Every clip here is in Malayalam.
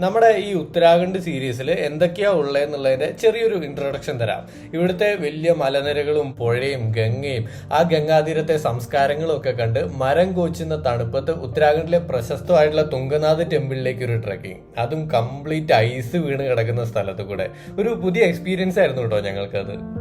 നമ്മുടെ ഈ ഉത്തരാഖണ്ഡ് സീരീസിൽ എന്തൊക്കെയാ ഉള്ളതെന്നുള്ളതിന്റെ ചെറിയൊരു ഇൻട്രൊഡക്ഷൻ തരാം. ഇവിടുത്തെ വലിയ മലനിരകളും പുഴയും ഗംഗയും ആ ഗംഗാതീരത്തെ സംസ്കാരങ്ങളും ഒക്കെ കണ്ട് മരം കോച്ചുന്ന തണുപ്പത്ത് ഉത്തരാഖണ്ഡിലെ പ്രശസ്തമായിട്ടുള്ള തുങ്കനാഥ് ടെമ്പിളിലേക്ക് ഒരു ട്രക്കിംഗ് അതും കംപ്ലീറ്റ് ഐസ് വീണ് കിടക്കുന്ന സ്ഥലത്ത് കൂടെ. ഒരു പുതിയ എക്സ്പീരിയൻസ് ആയിരുന്നു കേട്ടോ ഞങ്ങൾക്കത്.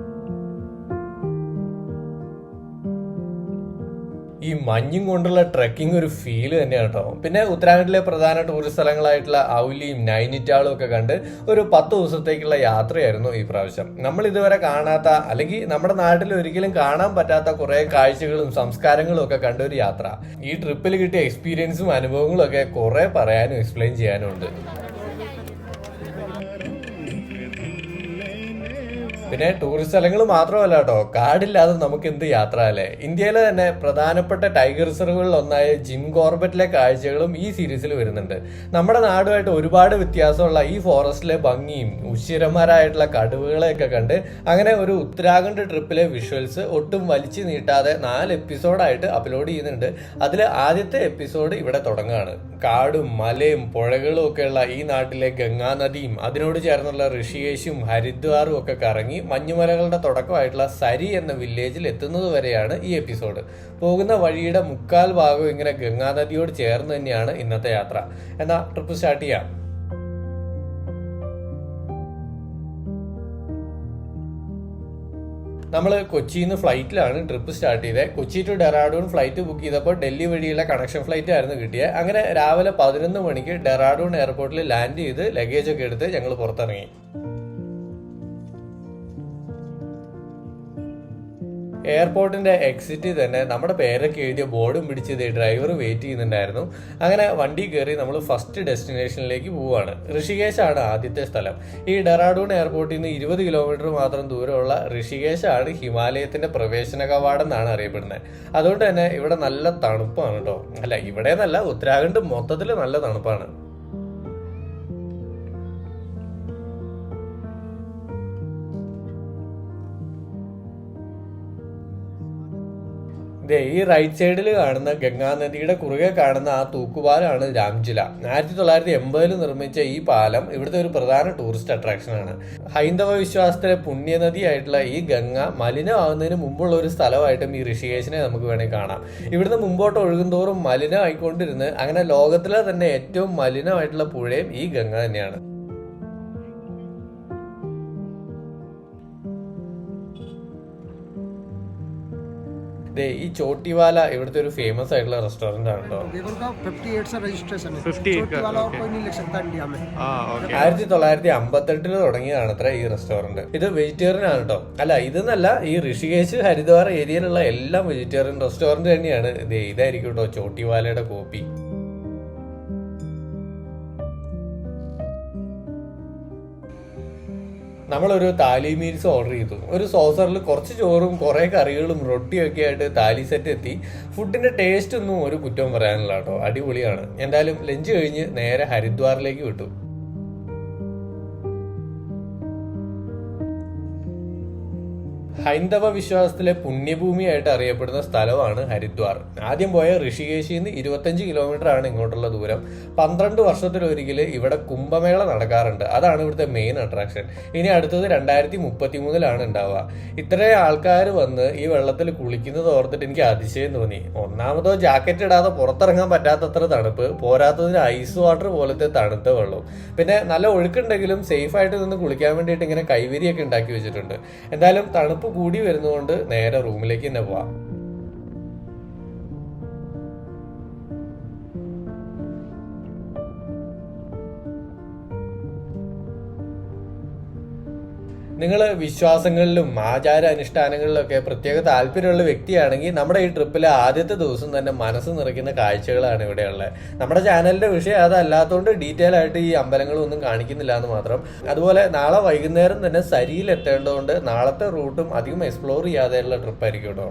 ഈ മഞ്ഞും കൊണ്ടുള്ള ട്രക്കിംഗ് ഒരു ഫീൽ തന്നെയാണ് കേട്ടോ പിന്നെ ഉത്തരാഖണ്ഡിലെ പ്രധാന ടൂറിസ്റ്റ് സ്ഥലങ്ങളായിട്ടുള്ള ഔലിയും നൈനിറ്റാളും ഒക്കെ കണ്ട് ഒരു പത്ത് ദിവസത്തേക്കുള്ള യാത്രയായിരുന്നു ഈ പ്രാവശ്യം. നമ്മൾ ഇതുവരെ കാണാത്ത അല്ലെങ്കിൽ നമ്മുടെ നാട്ടിൽ ഒരിക്കലും കാണാൻ പറ്റാത്ത കുറെ കാഴ്ചകളും സംസ്കാരങ്ങളും ഒക്കെ കണ്ട ഒരു യാത്ര. ഈ ട്രിപ്പിൽ കിട്ടിയ എക്സ്പീരിയൻസും അനുഭവങ്ങളും ഒക്കെ കുറെ പറയാനും എക്സ്പ്ലെയിൻ ചെയ്യാനും ഉണ്ട് പിന്നെ ടൂറിസ്റ്റ് സ്ഥലങ്ങൾ മാത്രമല്ല കേട്ടോ. കാടില്ലാതെ നമുക്ക് എന്ത് യാത്ര അല്ലേ? ഇന്ത്യയിലെ തന്നെ പ്രധാനപ്പെട്ട ടൈഗർ റിസർവുകളിൽ ഒന്നായ ജിം കോർബറ്റിലെ കാഴ്ചകളും ഈ സീരീസിൽ വരുന്നുണ്ട്. നമ്മുടെ നാടുമായിട്ട് ഒരുപാട് വ്യത്യാസമുള്ള ഈ ഫോറസ്റ്റിലെ ഭംഗിയും ഉശിരന്മാരായിട്ടുള്ള കടുവകളെയൊക്കെ കണ്ട് അങ്ങനെ ഒരു ഉത്തരാഖണ്ഡ് ട്രിപ്പിലെ വിഷ്വൽസ് ഒട്ടും വലിച്ചു നീട്ടാതെ നാല് എപ്പിസോഡായിട്ട് അപ്ലോഡ് ചെയ്യുന്നുണ്ട്. അതിൽ ആദ്യത്തെ എപ്പിസോഡ് ഇവിടെ തുടങ്ങുകയാണ്. കാടും മലയും പുഴകളും ഒക്കെയുള്ള ഈ നാട്ടിലെ ഗംഗാനദിയും അതിനോട് ചേർന്നുള്ള ഋഷികേശും ഹരിദ്വാറും ഒക്കെ കറങ്ങി മഞ്ഞുമലകളുടെ തുടക്കമായിട്ടുള്ള സരി എന്ന വില്ലേജിൽ എത്തുന്നത് വരെയാണ് ഈ എപ്പിസോഡ് പോകുന്ന വഴിയുടെ മുക്കാൽ ഭാഗവും ഇങ്ങനെ ഗംഗാനദിയോട് ചേർന്ന് തന്നെയാണ് ഇന്നത്തെ യാത്ര. എന്നാ ട്രിപ്പ് സ്റ്റാർട്ട് ചെയ്യാം. നമ്മൾ കൊച്ചിയിൽ നിന്ന് ഫ്ലൈറ്റിലാണ് ട്രിപ്പ് സ്റ്റാർട്ട് ചെയ്തത് Kochi to Dehradun flight book ചെയ്തപ്പോൾ ഡൽഹി വഴിയുള്ള കണക്ഷൻ ഫ്ലൈറ്റ് ആയിരുന്നു കിട്ടിയത് അങ്ങനെ രാവിലെ പതിനൊന്ന് മണിക്ക് ഡെറാഡൂൺ എയർപോർട്ടിൽ ലാൻഡ് ചെയ്ത് ലഗേജ് ഒക്കെ എടുത്ത് ഞങ്ങൾ പുറത്തിറങ്ങി. എയർപോർട്ടിന്റെ എക്സിറ്റിൽ തന്നെ നമ്മുടെ പേരൊക്കെ എഴുതിയ ബോർഡും പിടിച്ച് ഡ്രൈവർ വെയിറ്റ് ചെയ്യുന്നുണ്ടായിരുന്നു. അങ്ങനെ വണ്ടി കയറി നമ്മൾ ഫസ്റ്റ് ഡെസ്റ്റിനേഷനിലേക്ക് പോവുകയാണ്. ഋഷികേശാണ് ആദ്യത്തെ സ്ഥലം. ഈ ഡെറാഡൂൺ എയർപോർട്ടിൽ നിന്ന് ഇരുപത് കിലോമീറ്റർ മാത്രം ദൂരമുള്ള ഋഷികേശാണ് ഹിമാലയത്തിന്റെ പ്രവേശന കവാടം എന്നാണ് അറിയപ്പെടുന്നത്. അതുകൊണ്ട് തന്നെ ഇവിടെ നല്ല തണുപ്പാണ് കേട്ടോ അല്ല ഇവിടെ നല്ല ഉത്തരാഖണ്ഡ് മൊത്തത്തിൽ നല്ല തണുപ്പാണ്. ദേ ഈ റൈറ്റ് സൈഡിൽ കാണുന്ന ഗംഗാ നദിയുടെ കുറുകെ കാണുന്ന ആ തൂക്കുപാലമാണ് രാംജില. ആയിരത്തി തൊള്ളായിരത്തി എൺപതിൽ നിർമ്മിച്ച ഈ പാലം ഇവിടുത്തെ ഒരു പ്രധാന ടൂറിസ്റ്റ് അട്രാക്ഷനാണ് ഹൈന്ദവ വിശ്വാസത്തിലെ പുണ്യനദിയായിട്ടുള്ള ഈ ഗംഗ മലിനമാകുന്നതിന് മുമ്പുള്ള ഒരു സ്ഥലമായിട്ടും ഈ ഋഷികേശിനെ നമുക്ക് വേണമെങ്കിൽ കാണാം. ഇവിടുന്ന് മുമ്പോട്ട് ഒഴുകുന്തോറും മലിനമായിക്കൊണ്ടിരുന്ന് അങ്ങനെ ലോകത്തിലെ തന്നെ ഏറ്റവും മലിനമായിട്ടുള്ള പുഴയും ഈ ഗംഗ തന്നെയാണ്. ഈ ചോട്ടിവാല ഇവിടുത്തെ ഒരു ഫേമസ് ആയിട്ടുള്ള റെസ്റ്റോറന്റ് ആണ് ആയിരത്തി തൊള്ളായിരത്തി അമ്പത്തെട്ടിൽ തുടങ്ങിയതാണ് അത്ര ഈ റെസ്റ്റോറന്റ് ഇത് വെജിറ്റേറിയൻ ആണ് കേട്ടോ അല്ല ഇതെന്നല്ല ഈ ഋഷികേശ് ഹരിദ്വാർ ഏരിയയിലുള്ള എല്ലാം വെജിറ്റേറിയൻ റെസ്റ്റോറന്റ് തന്നെയാണ്. ഇതായിരിക്കും കേട്ടോ ചോട്ടിവാലയുടെ കോപ്പി നമ്മളൊരു താലി മീൽസ് ഓർഡർ ചെയ്തു. ഒരു സോസറിൽ കുറച്ച് ചോറും കുറെ കറികളും റൊട്ടിയൊക്കെ ആയിട്ട് താലി സെറ്റ് എത്തി. ഫുഡിന്റെ ടേസ്റ്റ് ഒന്നും ഒരു കുറ്റവും പറയാനില്ല കേട്ടോ. അടിപൊളിയാണ്. എന്തായാലും ലഞ്ച് കഴിഞ്ഞ് നേരെ ഹരിദ്വാറിലേക്ക് വിട്ടു. ഹൈന്ദവ വിശ്വാസത്തിലെ പുണ്യഭൂമിയായിട്ട് അറിയപ്പെടുന്ന സ്ഥലമാണ് ഹരിദ്വാർ. ആദ്യം പോയ ഋഷികേശിൽ നിന്ന് ഇരുപത്തഞ്ച് കിലോമീറ്റർ ആണ് ഇങ്ങോട്ടുള്ള ദൂരം. പന്ത്രണ്ട് വർഷത്തിലൊരിക്കൽ ഇവിടെ കുംഭമേള നടക്കാറുണ്ട്. അതാണ് ഇവിടുത്തെ മെയിൻ അട്രാക്ഷൻ ഇനി അടുത്തത് രണ്ടായിരത്തി മുപ്പത്തി മൂന്നിലാണ് ഉണ്ടാവുക. ഇത്രയും ആൾക്കാർ വന്ന് ഈ വെള്ളത്തിൽ കുളിക്കുന്നത് ഓർത്തിട്ട് എനിക്ക് അതിശയം തോന്നി. ഒന്നാമതോ ജാക്കറ്റ് ഇടാതെ പുറത്തിറങ്ങാൻ പറ്റാത്തത്ര തണുപ്പ് പോരാത്തതിന് ഐസ് വാട്ടർ പോലത്തെ തണുത്ത വെള്ളം. പിന്നെ നല്ല ഒഴുക്കുണ്ടെങ്കിലും സേഫ് ആയിട്ട് നിന്ന് കുളിക്കാൻ വേണ്ടിയിട്ട് ഇങ്ങനെ കൈവരിയൊക്കെ ഉണ്ടാക്കി വെച്ചിട്ടുണ്ട്. എന്തായാലും തണുപ്പ് കൂടി വരുന്നതുകൊണ്ട് നേരെ റൂമിലേക്ക് തന്നെ പോവാം. നിങ്ങൾ വിശ്വാസങ്ങളിലും ആചാര അനുഷ്ഠാനങ്ങളിലൊക്കെ പ്രത്യേക താല്പര്യമുള്ള വ്യക്തിയാണെങ്കിൽ നമ്മുടെ ഈ ട്രിപ്പിലെ ആദ്യത്തെ ദിവസം തന്നെ മനസ്സ് നിറയ്ക്കുന്ന കാഴ്ചകളാണ് ഇവിടെയുള്ളത് നമ്മുടെ ചാനലിന്റെ വിഷയം അതല്ലാത്തതുകൊണ്ട് ഡീറ്റെയിൽ ആയിട്ട് ഈ അമ്പലങ്ങളൊന്നും കാണിക്കുന്നില്ല എന്ന് മാത്രം. അതുപോലെ നാളെ വൈകുന്നേരം തന്നെ സരിയിൽ എത്തേണ്ടതുകൊണ്ട് നാളത്തെ റൂട്ടും അധികം എക്സ്പ്ലോർ ചെയ്യാതെയുള്ള ട്രിപ്പായിരിക്കും കേട്ടോ.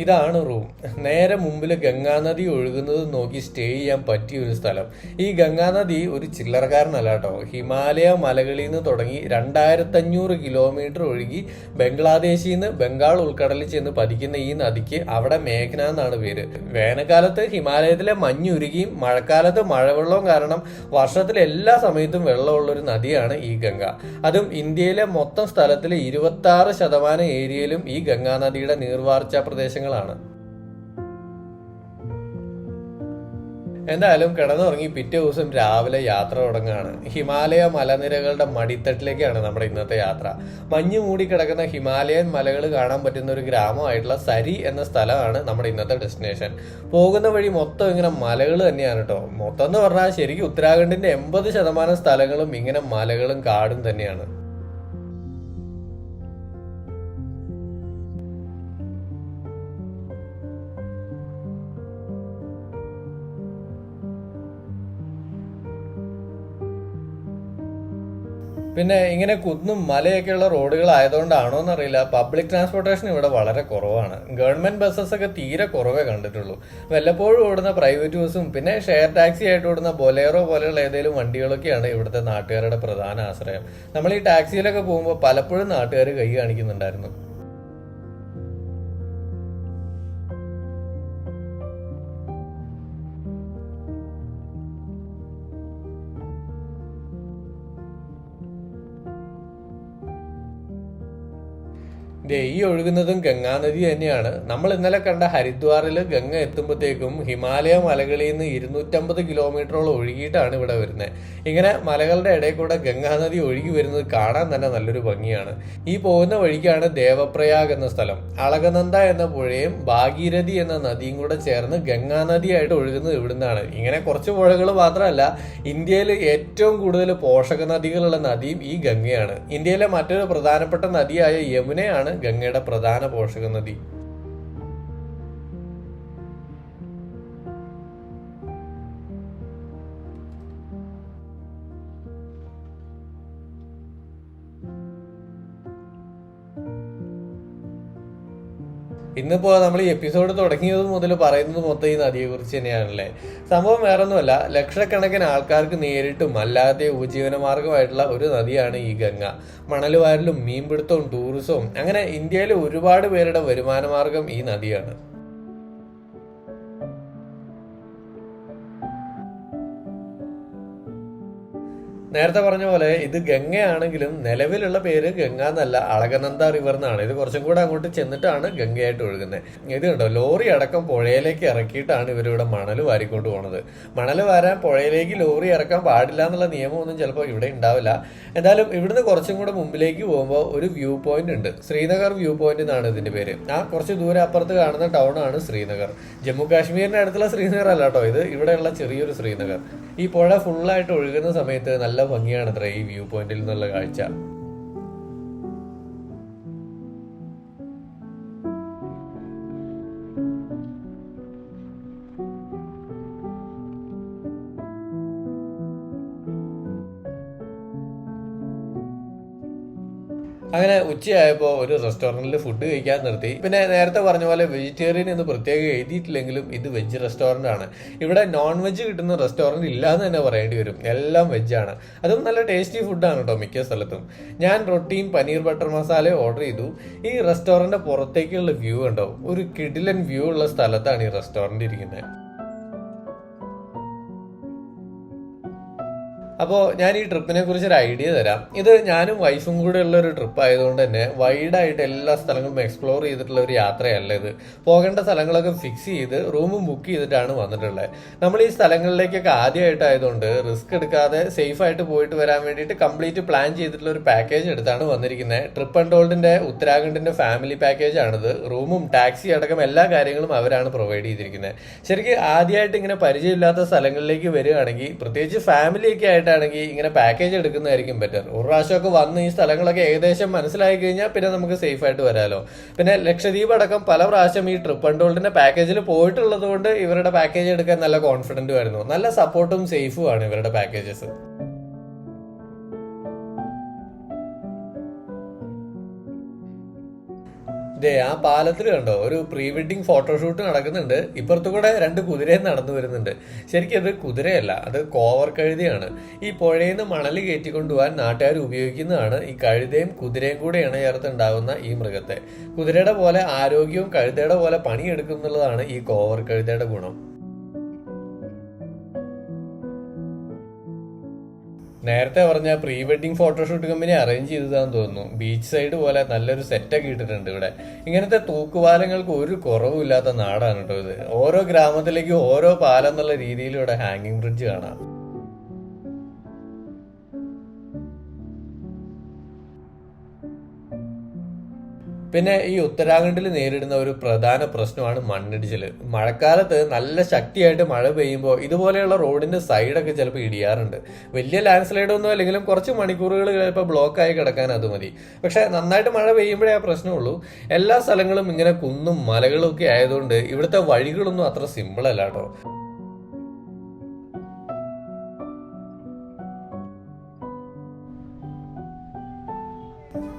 ഇതാണ് റൂം. നേരെ മുമ്പിൽ ഗംഗാനദി ഒഴുകുന്നത് നോക്കി സ്റ്റേ ചെയ്യാൻ പറ്റിയ ഒരു സ്ഥലം. ഈ ഗംഗാനദി ഒരു ചില്ലറക്കാരനല്ല കേട്ടോ. ഹിമാലയ മലകളിൽ നിന്ന് തുടങ്ങി രണ്ടായിരത്തഞ്ഞൂറ് കിലോമീറ്റർ ഒഴുകി ബംഗ്ലാദേശിൽ നിന്ന് ബംഗാൾ ഉൾക്കടലിൽ ചെന്ന് പതിക്കുന്ന ഈ നദിക്ക് അവിടെ മേഘന എന്നാണ് പേര്. വേനൽക്കാലത്ത് ഹിമാലയത്തിലെ മഞ്ഞുരുകിയും മഴക്കാലത്ത് മഴവെള്ളവും കാരണം വർഷത്തിൽ എല്ലാ സമയത്തും വെള്ളമുള്ള ഒരു നദിയാണ് ഈ ഗംഗ. അതും ഇന്ത്യയിലെ മൊത്തം സ്ഥലത്തിലെ ഇരുപത്തി ശതമാനം ഏരിയയിലും ഈ ഗംഗാനദിയുടെ നീർവാർച്ച നീർവാർച്ച പ്രദേശങ്ങളാണ് എന്തായാലും കിടന്നുറങ്ങി പിറ്റേ ദിവസം രാവിലെ യാത്ര തുടങ്ങുകയാണ്. ഹിമാലയ മലനിരകളുടെ മടിത്തട്ടിലേക്കാണ് നമ്മുടെ ഇന്നത്തെ യാത്ര. മഞ്ഞു മൂടി കിടക്കുന്ന ഹിമാലയൻ മലകൾ കാണാൻ പറ്റുന്ന ഒരു ഗ്രാമമായിട്ടുള്ള സരി എന്ന സ്ഥലമാണ് നമ്മുടെ ഇന്നത്തെ ഡെസ്റ്റിനേഷൻ പോകുന്ന വഴി മൊത്തം ഇങ്ങനെ മലകൾ തന്നെയാണ് കേട്ടോ. മൊത്തം എന്ന് പറഞ്ഞാൽ ശരിക്കും ഉത്തരാഖണ്ഡിന്റെ എൺപത് ശതമാനം സ്ഥലങ്ങളും ഇങ്ങനെ മലകളും കാടും തന്നെയാണ്. പിന്നെ ഇങ്ങനെ കുന്നും മലയൊക്കെയുള്ള റോഡുകൾ ആയതുകൊണ്ടാണോ എന്നറിയില്ല പബ്ലിക് ട്രാൻസ്പോർട്ടേഷൻ ഇവിടെ വളരെ കുറവാണ്. ഗവൺമെന്റ് ബസ്സസ് ഒക്കെ തീരെ കുറവേ കണ്ടിട്ടുള്ളൂ. വല്ലപ്പോഴും ഓടുന്ന പ്രൈവറ്റ് ബസ്സും പിന്നെ ഷെയർ ടാക്സി ആയിട്ട് ഓടുന്ന ബൊലേറോ പോലെയുള്ള ഏതെങ്കിലും വണ്ടികളൊക്കെയാണ് ഇവിടുത്തെ നാട്ടുകാരുടെ പ്രധാന ആശ്രയം. നമ്മൾ ഈ ടാക്സിയിലൊക്കെ പോകുമ്പോൾ പലപ്പോഴും നാട്ടുകാർ കൈ കാണിക്കുന്നുണ്ടായിരുന്നു. ദേ ഈ ഒഴുകുന്നതും ഗംഗാനദി തന്നെയാണ്. നമ്മൾ ഇന്നലെ കണ്ട ഹരിദ്വാറിൽ ഗംഗ എത്തുമ്പോഴത്തേക്കും ഹിമാലയ മലകളിൽ നിന്ന് ഇരുന്നൂറ്റമ്പത് കിലോമീറ്ററോളം ഒഴുകിയിട്ടാണ് ഇവിടെ വരുന്നത് ഇങ്ങനെ മലകളുടെ ഇടയിൽ കൂടെ ഗംഗാനദി ഒഴുകി വരുന്നത് കാണാൻ തന്നെ നല്ലൊരു ഭംഗിയാണ്. ഈ പോകുന്ന വഴിക്കാണ് ദേവപ്രയാഗ് എന്ന സ്ഥലം. അളകനന്ദ എന്ന പുഴയും ഭാഗീരഥി എന്ന നദിയും കൂടെ ചേർന്ന് ഗംഗാനദിയായിട്ട് ഒഴുകുന്നത് ഇവിടുന്നാണ്. ഇങ്ങനെ കുറച്ച് പുഴകൾ മാത്രമല്ല ഇന്ത്യയിൽ ഏറ്റവും കൂടുതൽ പോഷക നദികളുള്ള നദിയും ഈ ഗംഗയാണ്. ഇന്ത്യയിലെ മറ്റൊരു പ്രധാനപ്പെട്ട നദിയായ യമുനയാണ് ഗംഗയുടെ പ്രധാന പോഷക നദി ഇന്നിപ്പോ നമ്മൾ ഈ എപ്പിസോഡ് തുടങ്ങിയത് മുതൽ പറയുന്നത് മൊത്തം ഈ നദിയെ കുറിച്ച് തന്നെയാണല്ലേ? സംഭവം വേറൊന്നുമല്ല. ലക്ഷക്കണക്കിന് ആൾക്കാർക്ക് നേരിട്ടും അല്ലാതെ ഉപജീവന മാർഗമായിട്ടുള്ള ഒരു നദിയാണ് ഈ ഗംഗ. മണലുവാരലും മീൻപിടുത്തവും ടൂറിസവും അങ്ങനെ ഇന്ത്യയിലെ ഒരുപാട് പേരുടെ വരുമാന മാർഗം ഈ നദിയാണ്. നേരത്തെ പറഞ്ഞ പോലെ ഇത് ഗംഗയാണെങ്കിലും നിലവിലുള്ള പേര് ഗംഗ എന്നല്ല അളകനന്ദ റിവർ എന്നാണ്. ഇത് കുറച്ചും കൂടെ അങ്ങോട്ട് ചെന്നിട്ടാണ് ഗംഗയായിട്ട് ഒഴുകുന്നത്. ഇത് കണ്ടോ ലോറി അടക്കം പുഴയിലേക്ക് ഇറക്കിയിട്ടാണ് ഇവരിവിടെ മണൽ വാരിക്കൊണ്ട് പോണത്. മണൽ വാരാൻ പുഴയിലേക്ക് ലോറി ഇറക്കാൻ പാടില്ല എന്നുള്ള നിയമമൊന്നും ചിലപ്പോൾ ഇവിടെ ഉണ്ടാവില്ല. എന്തായാലും ഇവിടുന്ന് കുറച്ചും കൂടെ മുമ്പിലേക്ക് പോകുമ്പോൾ ഒരു വ്യൂ പോയിന്റ് ഉണ്ട്. ശ്രീനഗർ വ്യൂ പോയിന്റ് എന്നാണ് ഇതിന്റെ പേര്. ആ കുറച്ച് ദൂരെ അപ്പുറത്ത് കാണുന്ന ടൗൺ ആണ് ശ്രീനഗർ. ജമ്മു കാശ്മീരിന്റെ അടുത്തുള്ള ശ്രീനഗർ അല്ല കേട്ടോ ഇത്. ഇവിടെയുള്ള ചെറിയൊരു ശ്രീനഗർ. ഈ പുഴ ഫുള്ളായിട്ട് ഒഴുകുന്ന സമയത്ത് നല്ല അത്ര ഈ വ്യൂ പോയിന്റിൽ നിന്നുള്ള കാഴ്ച. ഉച്ചയായപ്പോൾ ഒരു റെസ്റ്റോറന്റിൽ ഫുഡ് കഴിക്കാൻ നിർത്തി. പിന്നെ നേരത്തെ പറഞ്ഞ പോലെ വെജിറ്റേറിയൻ എന്ന് പ്രത്യേകം എഴുതിയിട്ടില്ലെങ്കിലും ഇത് വെജ് റെസ്റ്റോറന്റ് ആണ്. ഇവിടെ നോൺ വെജ് കിട്ടുന്ന റെസ്റ്റോറന്റ് ഇല്ലാന്ന് തന്നെ പറയേണ്ടി വരും. എല്ലാം വെജാണ് അതും നല്ല ടേസ്റ്റി ഫുഡാണ് കേട്ടോ മിക്ക സ്ഥലത്തും. ഞാൻ റൊട്ടിയും പനീർ ബട്ടർ മസാല ഓർഡർ ചെയ്തു. ഈ റെസ്റ്റോറന്റിന്റെ പുറത്തേക്കുള്ള വ്യൂ ഉണ്ടോ ഒരു കിടിലൻ വ്യൂ ഉള്ള സ്ഥലത്താണ് ഈ റെസ്റ്റോറന്റ് ഇരിക്കുന്നത് അപ്പോൾ ഞാൻ ഈ ട്രിപ്പിനെ കുറിച്ച് ഒരു ഐഡിയ തരാം. ഇത് ഞാനും വൈഫും കൂടെ ഉള്ള ഒരു ട്രിപ്പ് ആയതുകൊണ്ട് തന്നെ വൈഡായിട്ട് എല്ലാ സ്ഥലങ്ങളും എക്സ്പ്ലോർ ചെയ്തിട്ടുള്ള ഒരു യാത്രയല്ല ഇത്. പോകേണ്ട സ്ഥലങ്ങളൊക്കെ ഫിക്സ് ചെയ്ത് റൂമും ബുക്ക് ചെയ്തിട്ടാണ് വന്നിട്ടുള്ളത്. നമ്മൾ ഈ സ്ഥലങ്ങളിലേക്കൊക്കെ ആദ്യമായിട്ടായതുകൊണ്ട് റിസ്ക് എടുക്കാതെ സേഫ് ആയിട്ട് പോയിട്ട് വരാൻ വേണ്ടിയിട്ട് കംപ്ലീറ്റ് പ്ലാൻ ചെയ്തിട്ടുള്ള ഒരു പാക്കേജ് എടുത്താണ് വന്നിരിക്കുന്നത് ട്രിപ്പ് ആൻഡ് ഹോൾഡിന്റെ ഉത്തരാഖണ്ഡിന്റെ ഫാമിലി പാക്കേജ് ആണിത്. റൂമും ടാക്സി അടക്കം എല്ലാ കാര്യങ്ങളും അവരാണ് പ്രൊവൈഡ് ചെയ്തിരിക്കുന്നത് ശരിക്കും ആദ്യമായിട്ട് ഇങ്ങനെ പരിചയമില്ലാത്ത സ്ഥലങ്ങളിലേക്ക് വരികയാണെങ്കിൽ പ്രത്യേകിച്ച് ഫാമിലിയൊക്കെ ആയിട്ടാണെങ്കിൽ ഇങ്ങനെ പാക്കേജ് എടുക്കുന്നതായിരിക്കും ബെറ്റർ ഒരു പ്രാവശ്യമൊക്കെ വന്ന് ഈ സ്ഥലങ്ങളൊക്കെ ഏകദേശം മനസ്സിലായി കഴിഞ്ഞാൽ പിന്നെ നമുക്ക് സേഫ് ആയിട്ട് വരാലോ. പിന്നെ ലക്ഷദ്വീപ് അടക്കം പല പ്രാവശ്യം ഈ ട്രിപ്പ് ആൻഡ് ഗോൾഡിന്റെ പാക്കേജിൽ പോയിട്ടുള്ളത് കൊണ്ട് ഇവരുടെ പാക്കേജ് എടുക്കാൻ നല്ല കോൺഫിഡന്റ് ആയിരുന്നു. നല്ല സപ്പോർട്ടും സേഫും ആണ് ഇവരുടെ പാക്കേജസ് ദേ ആ പാലത്തിൽ കണ്ടോ? ഒരു പ്രീ വെഡിങ് ഫോട്ടോഷൂട്ട് നടക്കുന്നുണ്ട്. ഇപ്പുറത്തു കൂടെ രണ്ട് കുതിരയും നടന്നു വരുന്നുണ്ട്. ശരിക്കും അത് കുതിരയല്ല അത് കോവർ കഴുതയാണ്. ഈ പുഴയിൽ നിന്ന് മണൽ കയറ്റിക്കൊണ്ടുപോകാൻ നാട്ടുകാർ ഉപയോഗിക്കുന്നതാണ്. ഈ കഴുതയും കുതിരയും കൂടെ ഇണചേർത്ത് ഉണ്ടാകുന്ന ഈ മൃഗത്തെ. കുതിരയുടെ പോലെ ആരോഗ്യവും കഴുതയുടെ പോലെ പണിയെടുക്കുന്നുള്ളതാണ് ഈ കോവർ കഴുതയുടെ ഗുണം. നേരത്തെ പറഞ്ഞ pre wedding photoshoot company arrange ചെയ്തതാന്ന് തോന്നുന്നു. ബീച്ച് സൈഡ് പോലെ നല്ലൊരു സെറ്റൊക്കെ ഇട്ടിട്ടുണ്ട് ഇവിടെ. ഇങ്ങനത്തെ തൂക്കുപാലങ്ങൾക്ക് ഒരു കുറവുമില്ലാത്ത നാടാണ് കേട്ടോ ഇത്. ഓരോ ഗ്രാമത്തിലേക്കും ഓരോ പാലം എന്നുള്ള രീതിയിൽ ഇവിടെ ഹാങ്ങിങ് ബ്രിഡ്ജ് കാണാം. പിന്നെ ഈ ഉത്തരാഖണ്ഡിൽ നേരിടുന്ന ഒരു പ്രധാന പ്രശ്നമാണ് മണ്ണിടിച്ചിൽ മഴക്കാലത്ത് നല്ല ശക്തിയായിട്ട് മഴ പെയ്യുമ്പോൾ ഇതുപോലെയുള്ള റോഡിന്റെ സൈഡൊക്കെ ചിലപ്പോൾ ഇടിയാറുണ്ട്. വലിയ ലാൻഡ് സ്ലൈഡ് ഒന്നും അല്ലെങ്കിലും കുറച്ച് മണിക്കൂറുകൾ ചിലപ്പോൾ ബ്ലോക്കായി കിടക്കാൻ അത് മതി. പക്ഷെ നന്നായിട്ട് മഴ പെയ്യുമ്പോഴേ ആ പ്രശ്നമുള്ളൂ എല്ലാ സ്ഥലങ്ങളും ഇങ്ങനെ കുന്നും മലകളും ഒക്കെ ആയതുകൊണ്ട് ഇവിടുത്തെ വഴികളൊന്നും അത്ര സിമ്പിൾ അല്ല കേട്ടോ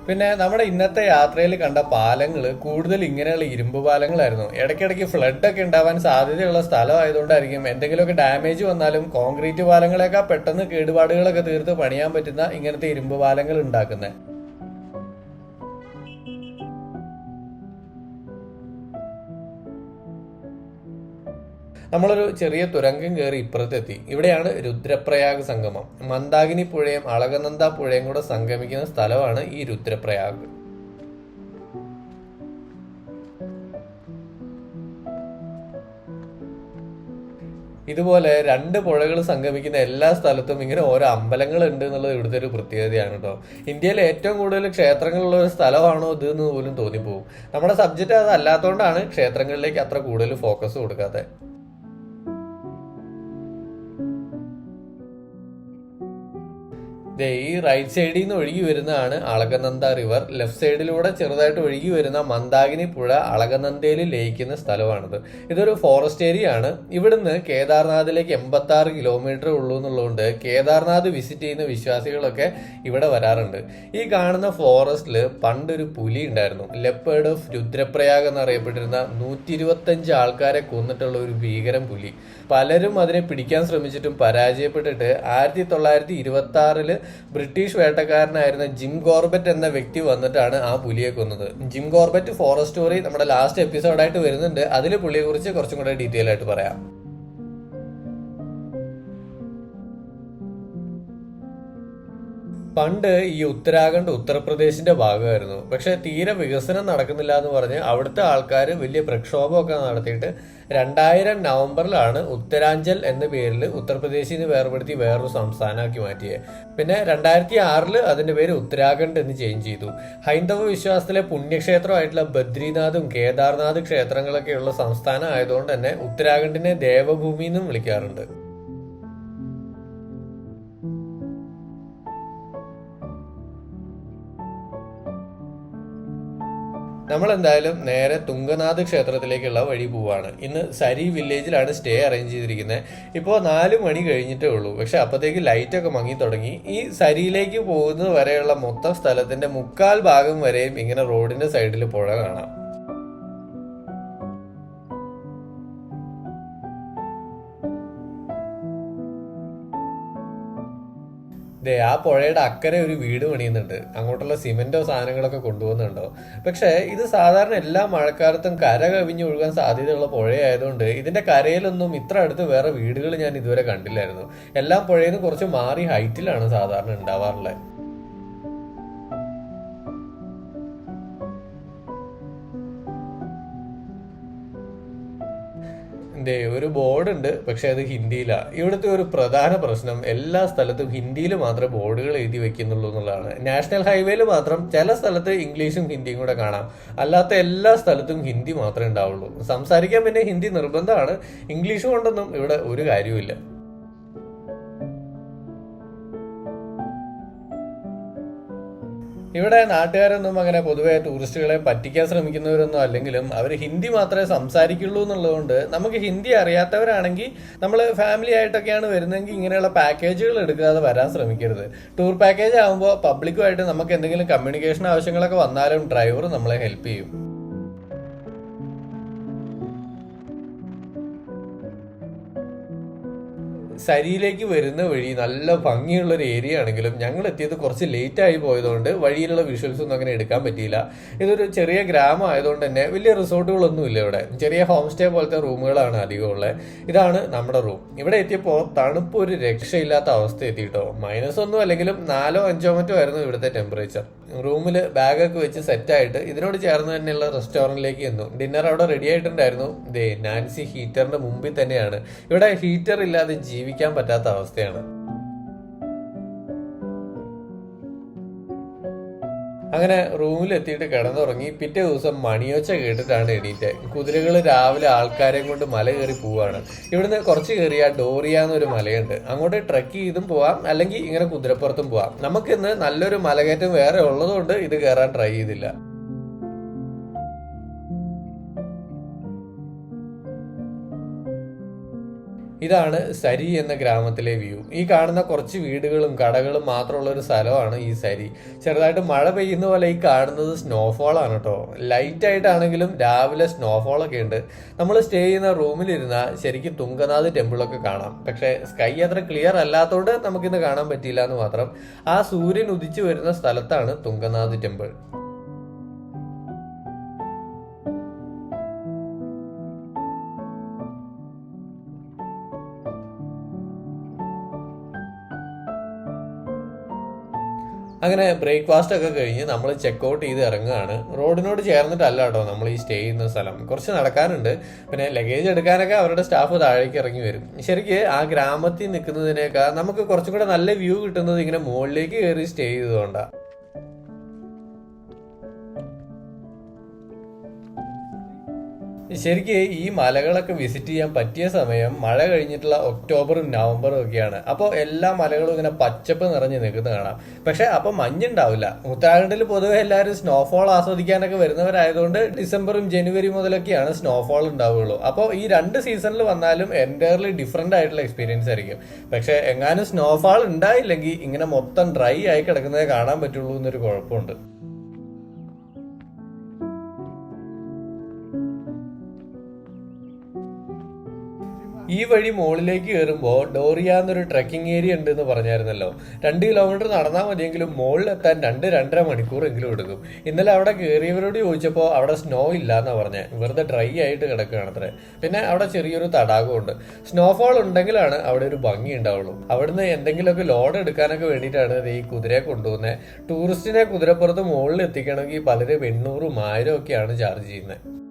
പിന്നെ നമ്മുടെ ഇന്നത്തെ യാത്രയിൽ കണ്ട പാലങ്ങൾ കൂടുതൽ ഇങ്ങനെയുള്ള ഇരുമ്പ് പാലങ്ങളായിരുന്നു. ഇടയ്ക്കിടയ്ക്ക് ഫ്ലഡ് ഒക്കെ ഉണ്ടാവാൻ സാധ്യതയുള്ള സ്ഥലമായതുകൊണ്ടായിരിക്കും എന്തെങ്കിലുമൊക്കെ ഡാമേജ് വന്നാലും കോൺക്രീറ്റ് പാലങ്ങളെക്കാൾ പെട്ടെന്ന് കേടുപാടുകളൊക്കെ തീർത്ത് പണിയാൻ പറ്റുന്ന ഇങ്ങനത്തെ ഇരുമ്പ് പാലങ്ങൾ ഉണ്ടാക്കുന്നത്. നമ്മളൊരു ചെറിയ തുരങ്കം കയറി ഇപ്പുറത്തെത്തി. ഇവിടെയാണ് രുദ്രപ്രയാഗ് സംഗമം. മന്ദാകിനി പുഴയും അളകനന്ദ പുഴയും കൂടെ സംഗമിക്കുന്ന സ്ഥലമാണ് ഈ രുദ്രപ്രയാഗ്. ഇതുപോലെ രണ്ട് പുഴകൾ സംഗമിക്കുന്ന എല്ലാ സ്ഥലത്തും ഇങ്ങനെ ഓരോ അമ്പലങ്ങൾ ഉണ്ട് എന്നുള്ളത് ഇവിടുത്തെ ഒരു പ്രത്യേകതയാണ് കേട്ടോ ഇന്ത്യയിലെ ഏറ്റവും കൂടുതൽ ക്ഷേത്രങ്ങളുള്ള ഒരു സ്ഥലമാണോ ഇത് എന്ന് പോലും തോന്നിപ്പോകും. നമ്മുടെ സബ്ജക്റ്റ് അത് അല്ലാത്തതുകൊണ്ടാണ് ക്ഷേത്രങ്ങളിലേക്ക് അത്ര കൂടുതൽ ഫോക്കസ് കൊടുക്കാത്തത് ദേ ഈ റൈറ്റ് സൈഡിൽ നിന്ന് ഒഴുകി വരുന്നതാണ് അളകനന്ദ റിവർ ലെഫ്റ്റ് സൈഡിലൂടെ ചെറുതായിട്ട് ഒഴുകി വരുന്ന മന്ദാകിനി പുഴ അളകനന്ദയിൽ ലയിക്കുന്ന സ്ഥലമാണിത്. ഇതൊരു ഫോറസ്റ്റ് ഏരിയ ആണ്. ഇവിടുന്ന് കേദാർനാഥിലേക്ക് എൺപത്തി ആറ് കിലോമീറ്റർ ഉള്ളൂ എന്നുള്ളതുകൊണ്ട് കേദാർനാഥ് വിസിറ്റ് ചെയ്യുന്ന വിശ്വാസികളൊക്കെ ഇവിടെ വരാറുണ്ട്. ഈ കാണുന്ന ഫോറസ്റ്റിൽ പണ്ടൊരു പുലി ഉണ്ടായിരുന്നു. ലെപ്പേർഡ് ഓഫ് രുദ്രപ്രയാഗ് എന്നറിയപ്പെട്ടിരുന്ന നൂറ്റി ഇരുപത്തഞ്ച് ആൾക്കാരെ കൊന്നിട്ടുള്ള ഒരു ഭീകരം പുലി. പലരും അതിനെ പിടിക്കാൻ ശ്രമിച്ചിട്ടും പരാജയപ്പെട്ടിട്ട് ആയിരത്തി തൊള്ളായിരത്തി ഇരുപത്തി ആറിൽ ബ്രിട്ടീഷ് വേട്ടക്കാരനായിരുന്ന ജിം ഗോർബറ്റ് എന്ന വ്യക്തി വന്നിട്ടാണ് ആ പുലിയെ കൊന്നത്. ജിം ഗോർബറ്റ് ഫോറസ്റ്റ് സ്റ്റോറി നമ്മുടെ ലാസ്റ്റ് എപ്പിസോഡായിട്ട് വരുന്നുണ്ട്. അതിൽ പുള്ളിയെ കുറിച്ച് കുറച്ചും കൂടെ ഡീറ്റെയിൽ ആയിട്ട് പറയാം. പണ്ട് ഈ ഉത്തരാഖണ്ഡ് ഉത്തർപ്രദേശിന്റെ ഭാഗമായിരുന്നു. പക്ഷെ തീരെ വികസനം നടക്കുന്നില്ല എന്ന് പറഞ്ഞ് അവിടുത്തെ ആൾക്കാർ വലിയ പ്രക്ഷോഭമൊക്കെ നടത്തിയിട്ട് രണ്ടായിരം നവംബറിലാണ് ഉത്തരാഞ്ചൽ എന്ന പേരിൽ ഉത്തർപ്രദേശിൽ നിന്ന് വേർപെടുത്തി വേറൊരു സംസ്ഥാനമാക്കി മാറ്റിയത് പിന്നെ രണ്ടായിരത്തി ആറിൽ അതിന്റെ പേര് ഉത്തരാഖണ്ഡ് എന്ന് ചേഞ്ച് ചെയ്തു. ഹൈന്ദവ വിശ്വാസത്തിലെ പുണ്യക്ഷേത്രമായിട്ടുള്ള ബദ്രിനാഥും കേദാർനാഥ് ക്ഷേത്രങ്ങളൊക്കെയുള്ള സംസ്ഥാനം ആയതുകൊണ്ട് തന്നെ ഉത്തരാഖണ്ഡിനെ ദേവഭൂമി എന്നും വിളിക്കാറുണ്ട്. നമ്മൾ എന്തായാലും നേരെ തുങ്കനാഥ് ക്ഷേത്രത്തിലേക്കുള്ള വഴി പോവാണ്. ഇന്ന് സരി വില്ലേജിലാണ് സ്റ്റേ അറേഞ്ച് ചെയ്തിരിക്കുന്നത് ഇപ്പോൾ നാല് മണി കഴിഞ്ഞിട്ടേ ഉള്ളൂ. പക്ഷെ അപ്പോഴത്തേക്ക് ലൈറ്റ് ഒക്കെ മങ്ങി തുടങ്ങി. ഈ സരിയിലേക്ക് പോകുന്നത് വരെയുള്ള മൊത്തം സ്ഥലത്തിന്റെ മുക്കാൽ ഭാഗം വരെയും ഇങ്ങനെ റോഡിന്റെ സൈഡിൽ പുഴ കാണാം. ദേ ആ പുഴയുടെ അക്കരെ ഒരു വീട് പണിയുന്നുണ്ട്. അങ്ങോട്ടുള്ള സിമെന്റോ സാധനങ്ങളൊക്കെ കൊണ്ടുപോകുന്നുണ്ടോ? പക്ഷെ ഇത് സാധാരണ എല്ലാ മഴക്കാലത്തും കര കവിഞ്ഞ് ഒഴുകാൻ സാധ്യതയുള്ള പുഴയായതുകൊണ്ട് ഇതിന്റെ കരയിലൊന്നും ഇത്ര അടുത്ത് വേറെ വീടുകൾ ഞാൻ ഇതുവരെ കണ്ടില്ലായിരുന്നു. എല്ലാ പുഴയിൽ നിന്ന് കുറച്ച് മാറി ഹൈറ്റിലാണ് സാധാരണ ഉണ്ടാവാറുള്ളത്. ദേ ഒരു ബോർഡ് ഉണ്ട് പക്ഷെ അത് ഹിന്ദിയിലാ. ഇവിടുത്തെ ഒരു പ്രധാന പ്രശ്നം എല്ലാ സ്ഥലത്തും ഹിന്ദിയിൽ മാത്രമേ ബോർഡുകൾ എഴുതി വെക്കുന്നുള്ളൂ എന്നുള്ളതാണ്. നാഷണൽ ഹൈവേയിൽ മാത്രം ചില സ്ഥലത്ത് ഇംഗ്ലീഷും ഹിന്ദിയും കൂടെ കാണാം. അല്ലാത്ത എല്ലാ സ്ഥലത്തും ഹിന്ദി മാത്രമേ ഉണ്ടാവുള്ളൂ. സംസാരിക്കാൻ പിന്നെ ഹിന്ദി നിർബന്ധമാണ്. ഇംഗ്ലീഷ് കൊണ്ടൊന്നും ഇവിടെ ഒരു കാര്യവുമില്ല. ഇവിടെ നാട്ടുകാരൊന്നും അങ്ങനെ പൊതുവെ ടൂറിസ്റ്റുകളെ പറ്റിക്കാൻ ശ്രമിക്കുന്നവരൊന്നും അല്ലെങ്കിലും അവർ ഹിന്ദി മാത്രമേ സംസാരിക്കുള്ളൂ എന്നുള്ളതുകൊണ്ട് നമുക്ക് ഹിന്ദി അറിയാത്തവരാണെങ്കിൽ നമ്മൾ ഫാമിലി ആയിട്ടൊക്കെയാണ് വരുന്നതെങ്കിൽ ഇങ്ങനെയുള്ള പാക്കേജുകൾ എടുക്കാതെ വരാൻ ശ്രമിക്കരുത്. ടൂർ പാക്കേജ് ആകുമ്പോൾ പബ്ലിക്കുമായിട്ട് നമുക്ക് എന്തെങ്കിലും കമ്മ്യൂണിക്കേഷൻ ആവശ്യങ്ങളൊക്കെ വന്നാലും ഡ്രൈവർ നമ്മളെ ഹെൽപ്പ് ചെയ്യും. സരിയിലേക്ക് വരുന്ന വഴി നല്ല ഭംഗിയുള്ള ഒരു ഏരിയ ആണെങ്കിലും ഞങ്ങൾ എത്തിയത് കുറച്ച് ലേറ്റ് ആയി പോയതുകൊണ്ട് വഴിയിലുള്ള വിഷ്വൽസ് ഒന്നും അങ്ങനെ എടുക്കാൻ പറ്റിയില്ല. ഇതൊരു ചെറിയ ഗ്രാമം ആയതുകൊണ്ട് തന്നെ വലിയ റിസോർട്ടുകളൊന്നും ഇല്ല ഇവിടെ. ചെറിയ ഹോം സ്റ്റേ പോലത്തെ റൂമുകളാണ് അധികം ഉള്ളത് ഇതാണ് നമ്മുടെ റൂം ഇവിടെ എത്തിയപ്പോൾ തണുപ്പ് ഒരു രക്ഷയില്ലാത്ത അവസ്ഥ എത്തിയിട്ടോ മൈനസ് ഒന്നും അല്ലെങ്കിലും നാലോ അഞ്ചോ മറ്റോ ആയിരുന്നു ഇവിടുത്തെ ടെമ്പറേച്ചർ റൂമിൽ ബാഗൊക്കെ വെച്ച് സെറ്റായിട്ട് ഇതിനോട് ചേർന്ന് തന്നെയുള്ള റെസ്റ്റോറന്റിലേക്ക് ചെന്നു. ഡിന്നർ അവിടെ റെഡി ആയിട്ടുണ്ടായിരുന്നു. ദേ നാൻസി ഹീറ്ററിന്റെ മുമ്പിൽ തന്നെയാണ്. ഇവിടെ ഹീറ്റർ ഇല്ലാതെ ജീവിക്കാൻ പറ്റാത്ത അവസ്ഥയാണ്. അങ്ങനെ റൂമിലെത്തിയിട്ട് കിടന്നുറങ്ങി പിറ്റേ ദിവസം മണിയൊച്ച കേട്ടിട്ടാണ് എണീറ്റ്. കുതിരകൾ രാവിലെ ആൾക്കാരെയും കൊണ്ട് മല കയറി പോവാണ്. ഇവിടുന്ന് കുറച്ച് കയറിയ ഡോറിയ എന്നൊരു മലയുണ്ട്. അങ്ങോട്ട് ട്രക്ക് ചെയ്തും പോവാം അല്ലെങ്കിൽ ഇങ്ങനെ കുതിരപ്പുറത്തും പോവാം. നമുക്കിന്ന് നല്ലൊരു മലകയറ്റം വേറെ ഉള്ളതുകൊണ്ട് ഇത് കയറാൻ ട്രൈ ചെയ്തില്ല. ഇതാണ് സരി എന്ന ഗ്രാമത്തിലെ വ്യൂ. ഈ കാണുന്ന കുറച്ച് വീടുകളും കടകളും മാത്രമുള്ള ഒരു സ്ഥലമാണ് ഈ സരി. ചെറുതായിട്ട് മഴ പെയ്യുന്ന പോലെ ഈ കാണുന്നത് സ്നോഫോൾ ആണ് കേട്ടോ ലൈറ്റ് ആയിട്ടാണെങ്കിലും രാവിലെ സ്നോഫോൾ ഒക്കെ ഉണ്ട്. നമ്മൾ സ്റ്റേ ചെയ്യുന്ന റൂമിലിരുന്ന ശരിക്കും തുങ്കനാഥ് ടെമ്പിളൊക്കെ കാണാം. പക്ഷേ സ്കൈ അത്ര ക്ലിയർ അല്ലാത്തതുകൊണ്ട് നമുക്കിന്ന് കാണാൻ പറ്റിയില്ല എന്ന് മാത്രം. ആ സൂര്യൻ ഉദിച്ചു വരുന്ന സ്ഥലത്താണ് തുങ്കനാഥ് ടെമ്പിൾ അങ്ങനെ ബ്രേക്ക്ഫാസ്റ്റ് ഒക്കെ കഴിഞ്ഞ് നമ്മൾ ചെക്ക് ഔട്ട് ചെയ്ത് ഇറങ്ങുകയാണ്. റോഡിനോട് ചേർന്നിട്ടല്ല കേട്ടോ നമ്മൾ ഈ സ്റ്റേ ചെയ്യുന്ന സ്ഥലം. കുറച്ച് നടക്കാനുണ്ട്. പിന്നെ ലഗേജ് എടുക്കാനൊക്കെ അവരുടെ സ്റ്റാഫ് താഴേക്ക് ഇറങ്ങി വരും. ശരിക്ക് ആ ഗ്രാമത്തിൽ നിൽക്കുന്നതിനേക്കാൾ നമുക്ക് കുറച്ചും കൂടെ നല്ല വ്യൂ കിട്ടുന്നത് ഇങ്ങനെ മുകളിലേക്ക് കയറി സ്റ്റേ ചെയ്തതുകൊണ്ടാണ് ശരിക്ക് ഈ മലകളൊക്കെ വിസിറ്റ് ചെയ്യാൻ പറ്റിയ സമയം മഴ കഴിഞ്ഞിട്ടുള്ള ഒക്ടോബറും നവംബറും ഒക്കെയാണ്. അപ്പോൾ എല്ലാ മലകളും ഇങ്ങനെ പച്ചപ്പ് നിറഞ്ഞ് നിൽക്കുന്ന കാണാം. പക്ഷെ അപ്പൊ മഞ്ഞുണ്ടാവില്ല. ഉത്തരാഖണ്ഡിൽ പൊതുവെ എല്ലാവരും സ്നോഫോൾ ആസ്വദിക്കാനൊക്കെ വരുന്നവരായതുകൊണ്ട് ഡിസംബറും ജനുവരി മുതലൊക്കെയാണ് സ്നോഫോൾ ഉണ്ടാവുകയുള്ളൂ. അപ്പോൾ ഈ രണ്ട് സീസണിൽ വന്നാലും എന്റയർലി ഡിഫറെന്റ് ആയിട്ടുള്ള എക്സ്പീരിയൻസ് ആയിരിക്കും. പക്ഷെ എങ്ങാനും സ്നോഫാൾ ഉണ്ടായില്ലെങ്കിൽ ഇങ്ങനെ മൊത്തം ഡ്രൈ ആയി കിടക്കുന്നതേ കാണാൻ പറ്റുള്ളൂ എന്നൊരു കുഴപ്പമുണ്ട്. ഈ വഴി മുകളിലേക്ക് കയറുമ്പോൾ ഡോറിയ എന്നൊരു ട്രക്കിംഗ് ഏരിയ ഉണ്ട് എന്ന് പറഞ്ഞായിരുന്നല്ലോ. രണ്ട് കിലോമീറ്റർ നടന്നാൽ മതിയെങ്കിലും മുകളിലെത്താൻ രണ്ട് രണ്ടര മണിക്കൂറെങ്കിലും എടുക്കും. ഇന്നലെ അവിടെ കയറിയവരോട് ചോദിച്ചപ്പോൾ അവിടെ സ്നോ ഇല്ല എന്നാണ് പറഞ്ഞത് വെറുതെ ഡ്രൈ ആയിട്ട് കിടക്കുകയാണ് അത്ര പിന്നെ അവിടെ ചെറിയൊരു തടാകമുണ്ട്. സ്നോഫോൾ ഉണ്ടെങ്കിലാണ് അവിടെ ഒരു ഭംഗി ഉണ്ടാവുള്ളൂ. അവിടുന്ന് എന്തെങ്കിലുമൊക്കെ ലോഡ് എടുക്കാനൊക്കെ വേണ്ടിയിട്ടാണ് ഈ കുതിരയെ കൊണ്ടുപോകുന്നത് ടൂറിസ്റ്റിനെ കുതിരപ്പുറത്ത് മുകളിൽ എത്തിക്കണമെങ്കിൽ പലരും എണ്ണൂറും ആയിരം ഒക്കെയാണ് ചാർജ് ചെയ്യുന്നത്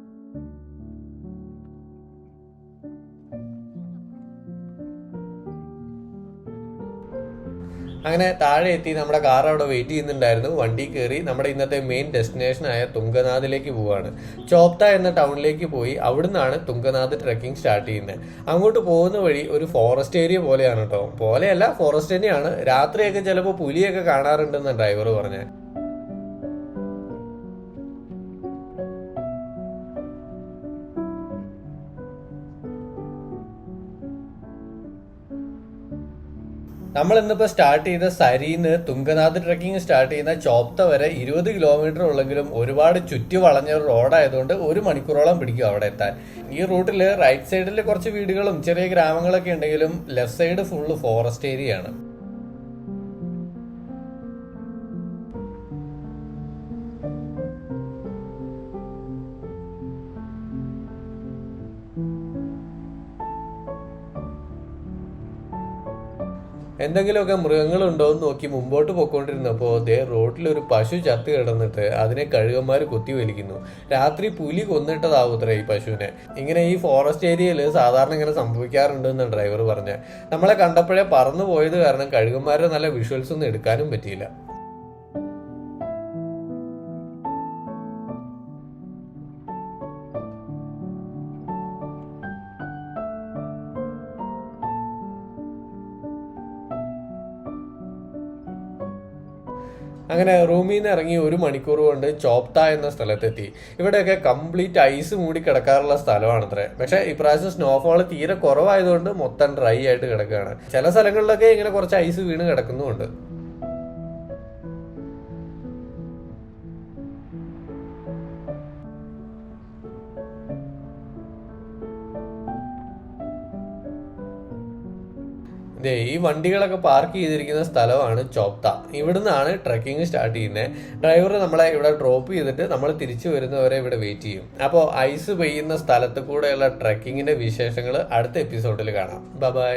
അങ്ങനെ താഴെ എത്തി നമ്മുടെ കാർ അവിടെ വെയിറ്റ് ചെയ്യുന്നുണ്ടായിരുന്നു. വണ്ടി കയറി നമ്മുടെ ഇന്നത്തെ മെയിൻ ഡെസ്റ്റിനേഷനായ തുങ്കനാഥിലേക്ക് പോവുകയാണ് ചോപ്ത എന്ന ടൗണിലേക്ക് പോയി അവിടുന്നാണ് തുങ്കനാഥ് ട്രക്കിംഗ് സ്റ്റാർട്ട് ചെയ്യുന്നത്. അങ്ങോട്ട് പോകുന്ന വഴി ഒരു ഫോറസ്റ്റ് ഏരിയ പോലെയാണ് കേട്ടോ പോലെയല്ല ഫോറസ്റ്റ് തന്നെയാണ്. രാത്രിയൊക്കെ ചിലപ്പോൾ പുലിയൊക്കെ കാണാറുണ്ടെന്ന് ഡ്രൈവർ പറഞ്ഞത്. നമ്മൾ ഇന്നിപ്പോ സ്റ്റാർട്ട് ചെയ്ത സരിന്ന് തുങ്കനാഥ് ട്രക്കിംഗ് സ്റ്റാർട്ട് ചെയ്യുന്ന ചോപ്ത വരെ ഇരുപത് കിലോമീറ്റർ ഉള്ളെങ്കിലും ഒരുപാട് ചുറ്റി വളഞ്ഞ റോഡായതുകൊണ്ട് ഒരു മണിക്കൂറോളം പിടിക്കും അവിടെ എത്താൻ. ഈ റൂട്ടിൽ റൈറ്റ് സൈഡിൽ കുറച്ച് വീടുകളും ചെറിയ ഗ്രാമങ്ങളൊക്കെ ഉണ്ടെങ്കിലും left side full forest area എന്തെങ്കിലുമൊക്കെ മൃഗങ്ങളുണ്ടോ എന്ന് നോക്കി മുമ്പോട്ട് പോയിക്കൊണ്ടിരുന്നപ്പോൾ ദേ റോഡിൽ ഒരു പശു ചത്ത് കിടന്നിട്ട് അതിനെ കഴുകന്മാർ കുത്തി വലിക്കുന്നു. രാത്രി പുലി കൊന്നിട്ടതാവൂത്രേ ഈ പശുവിനെ. ഇങ്ങനെ ഈ ഫോറസ്റ്റ് ഏരിയയിൽ സാധാരണ ഇങ്ങനെ സംഭവിക്കാറുണ്ട് എന്ന് ഡ്രൈവർ പറഞ്ഞ. നമ്മളെ കണ്ടപ്പോഴേ പറന്നു പോയത് കാരണം കഴുകന്മാരെ നല്ല വിഷ്വൽസ് ഒന്നും എടുക്കാനും പറ്റിയില്ല. അങ്ങനെ റൂമിൽ നിന്ന് ഇറങ്ങി ഒരു മണിക്കൂർ കൊണ്ട് ചോപ്ത എന്ന സ്ഥലത്തെത്തി. ഇവിടെയൊക്കെ കംപ്ലീറ്റ് ഐസ് മൂടി കിടക്കാറുള്ള സ്ഥലമാണത്രേ. പക്ഷെ ഇപ്രാവശ്യം സ്നോഫോൾ തീരെ കുറവായതുകൊണ്ട് മൊത്തം ഡ്രൈ ആയിട്ട് കിടക്കുകയാണ്. ചില സ്ഥലങ്ങളിലൊക്കെ ഇങ്ങനെ കുറച്ച് ഐസ് വീണ് കിടക്കുന്നുമുണ്ട്. ദേ ഈ വണ്ടികളൊക്കെ പാർക്ക് ചെയ്തിരിക്കുന്ന സ്ഥലമാണ് ചോപ്ത. ഇവിടുന്നാണ് ട്രക്കിംഗ് സ്റ്റാർട്ട് ചെയ്യുന്നത് ഡ്രൈവർ നമ്മളെ ഇവിടെ ഡ്രോപ്പ് ചെയ്തിട്ട് നമ്മൾ തിരിച്ചു വരുന്നവരെ ഇവിടെ വെയിറ്റ് ചെയ്യും. അപ്പോൾ ഐസ് പെയ്യുന്ന സ്ഥലത്ത് കൂടെയുള്ള ട്രക്കിങ്ങിന്റെ വിശേഷങ്ങൾ അടുത്ത എപ്പിസോഡിൽ കാണാം. ബൈ